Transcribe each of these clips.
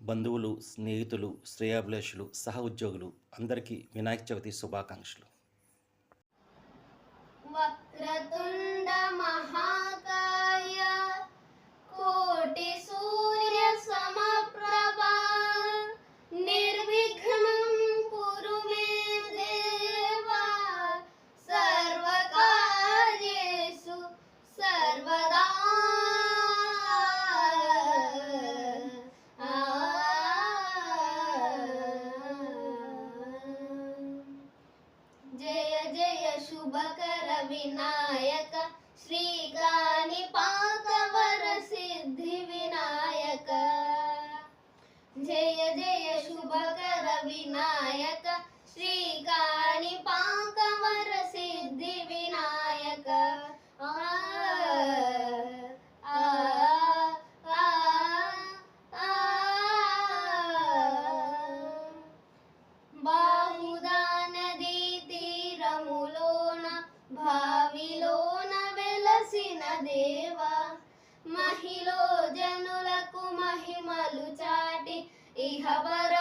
బంధువులు స్నేహితులు శ్రేయాభిలాషులు సహ ఉద్యోగులు అందరికీ వినాయక చవితి శుభాకాంక్షలు. వక్రతుండ మహాకాయ శుభకర వినాయక శ్రీగాని పాకవర సిద్ధి వినాయక జయ జయ శుభకర వినాయక దేవా మహిలో జనులకు మహిమలు చాటి ఇహవరముల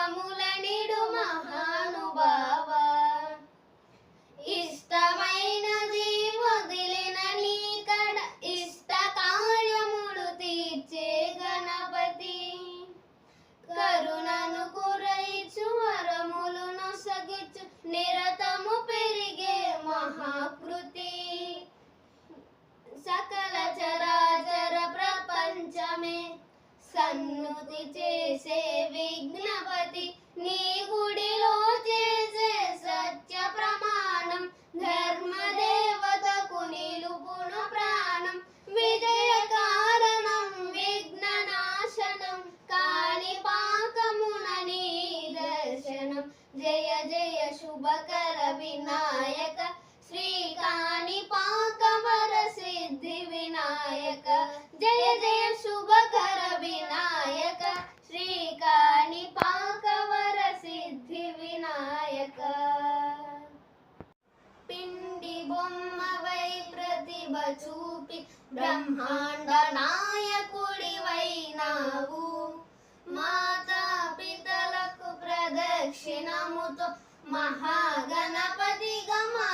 సన్నుతి చేసే విఘ్నపతి నీ గుడిలో చేసే సత్య ప్రమాణం ధర్మదేవతకు నిలుపును ప్రాణం విజయ కారణం విఘ్న నాశనం కాని పాకమున నీ దర్శనం. జయ జయ శుభకర వినాయక శ్రీ కాణిపాక బొమ్మవై ప్రతిభ చూపి బ్రహ్మాండ నాయకుడివైనావు మాతా పితలకు ప్రదక్షిణముతో మహాగణపతిగా మా